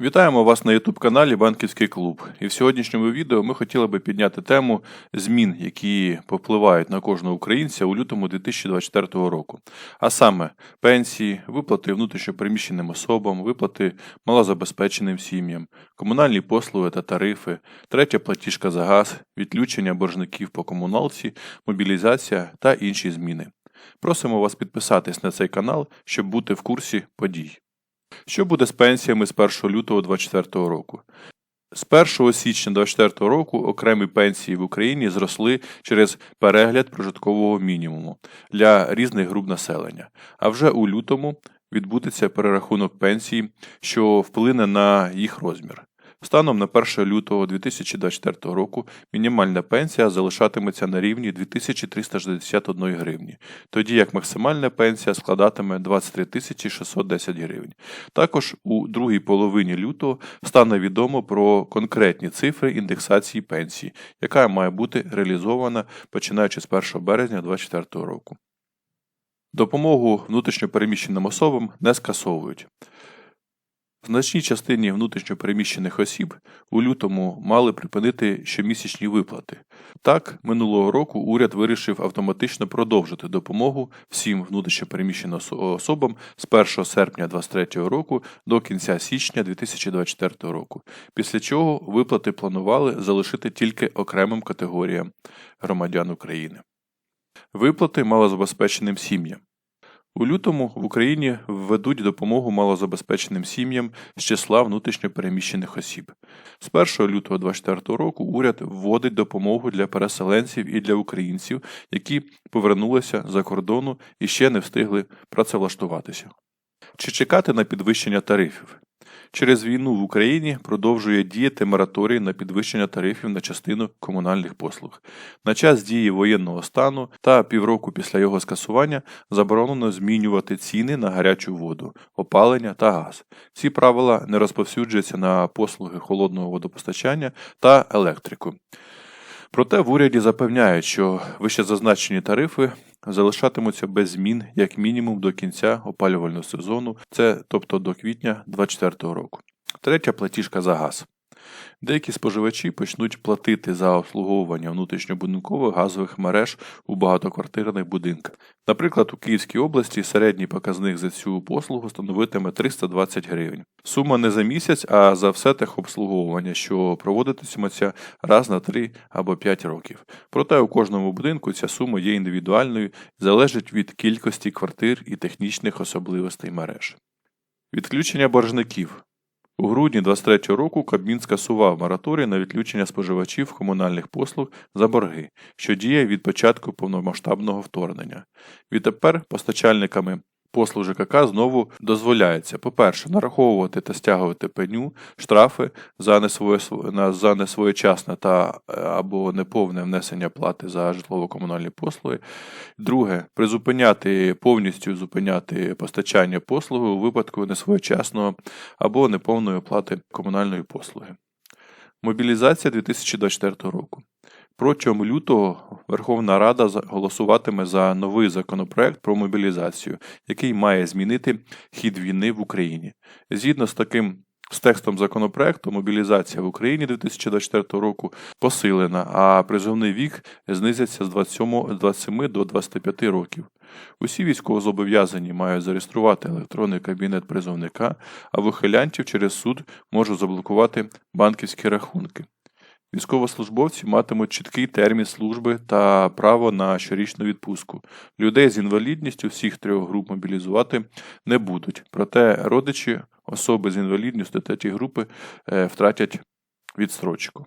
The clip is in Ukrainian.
Вітаємо вас на youtube каналі Банківський клуб. І в сьогоднішньому відео ми хотіли би підняти тему змін, які попливають на кожного українця у лютому 2024 року. А саме пенсії, виплати внутрішньопереміщеним особам, виплати малозабезпеченим сім'ям, комунальні послуги та тарифи, третя платіжка за газ, відключення боржників по комуналці, мобілізація та інші зміни. Просимо вас підписатись на цей канал, щоб бути в курсі подій. Що буде з пенсіями з 1 лютого 2024 року? З 1 січня 2024 року окремі пенсії в Україні зросли через перегляд прожиткового мінімуму для різних груп населення. А вже у лютому відбудеться перерахунок пенсій, що вплине на їх розмір. Станом на 1 лютого 2024 року мінімальна пенсія залишатиметься на рівні 2361 гривні, тоді як максимальна пенсія складатиме 23 610 гривень. Також у другій половині лютого стане відомо про конкретні цифри індексації пенсії, яка має бути реалізована починаючи з 1 березня 2024 року. Допомогу внутрішньопереміщеним особам не скасовують. В значній частині внутрішньопереміщених осіб у лютому мали припинити щомісячні виплати. Так, минулого року уряд вирішив автоматично продовжити допомогу всім внутрішньопереміщеним особам з 1 серпня 2023 року до кінця січня 2024 року, після чого виплати планували залишити тільки окремим категоріям громадян України. Виплати малозабезпеченим сім'ям. У лютому в Україні введуть допомогу малозабезпеченим сім'ям з числа внутрішньопереміщених осіб. З 1 лютого 2024 року уряд вводить допомогу для переселенців і для українців, які повернулися за кордону і ще не встигли працевлаштуватися. Чи чекати на підвищення тарифів? Через війну в Україні продовжує діяти мораторій на підвищення тарифів на частину комунальних послуг. На час дії воєнного стану та півроку після його скасування заборонено змінювати ціни на гарячу воду, опалення та газ. Ці правила не розповсюджуються на послуги холодного водопостачання та електрику. Проте в уряді запевняють, що вищезазначені тарифи залишатимуться без змін як мінімум до кінця опалювального сезону, це тобто до квітня 2024 року. Третя платіжка за газ. Деякі споживачі почнуть платити за обслуговування внутрішньобудинкових газових мереж у багатоквартирних будинках. Наприклад, у Київській області середній показник за цю послугу становитиме 320 гривень. Сума не за місяць, а за все техобслуговування, що проводитиметься раз на 3 або 5 років. Проте у кожному будинку ця сума є індивідуальною, залежить від кількості квартир і технічних особливостей мереж. Відключення боржників. У грудні 23 року Кабмін скасував мораторій на відключення споживачів комунальних послуг за борги, що діє від початку повномасштабного вторгнення. Відтепер постачальниками послуг ЖКК знову дозволяється, по-перше, нараховувати та стягувати пеню, штрафи за несвоє- за несвоєчасне та е, або неповне внесення плати за житлово-комунальні послуги. Друге, призупиняти повністю зупиняти постачання послуги у випадку несвоєчасного або неповної оплати комунальної послуги. Мобілізація 2024 року. Протягом лютого Верховна Рада голосуватиме за новий законопроект про мобілізацію, який має змінити хід війни в Україні. Згідно з таким з текстом законопроекту, мобілізація в Україні 2024 року посилена, а призовний вік знизиться з 27, з 27 до 25 років. Усі військовозобов'язані мають зареєструвати електронний кабінет призовника, а вихилянтів через суд можуть заблокувати банківські рахунки. Військовослужбовці матимуть чіткий термін служби та право на щорічну відпустку. Людей з інвалідністю всіх трьох груп мобілізувати не будуть. Проте родичі особи з інвалідністю третьої групи е, втратять відстрочку.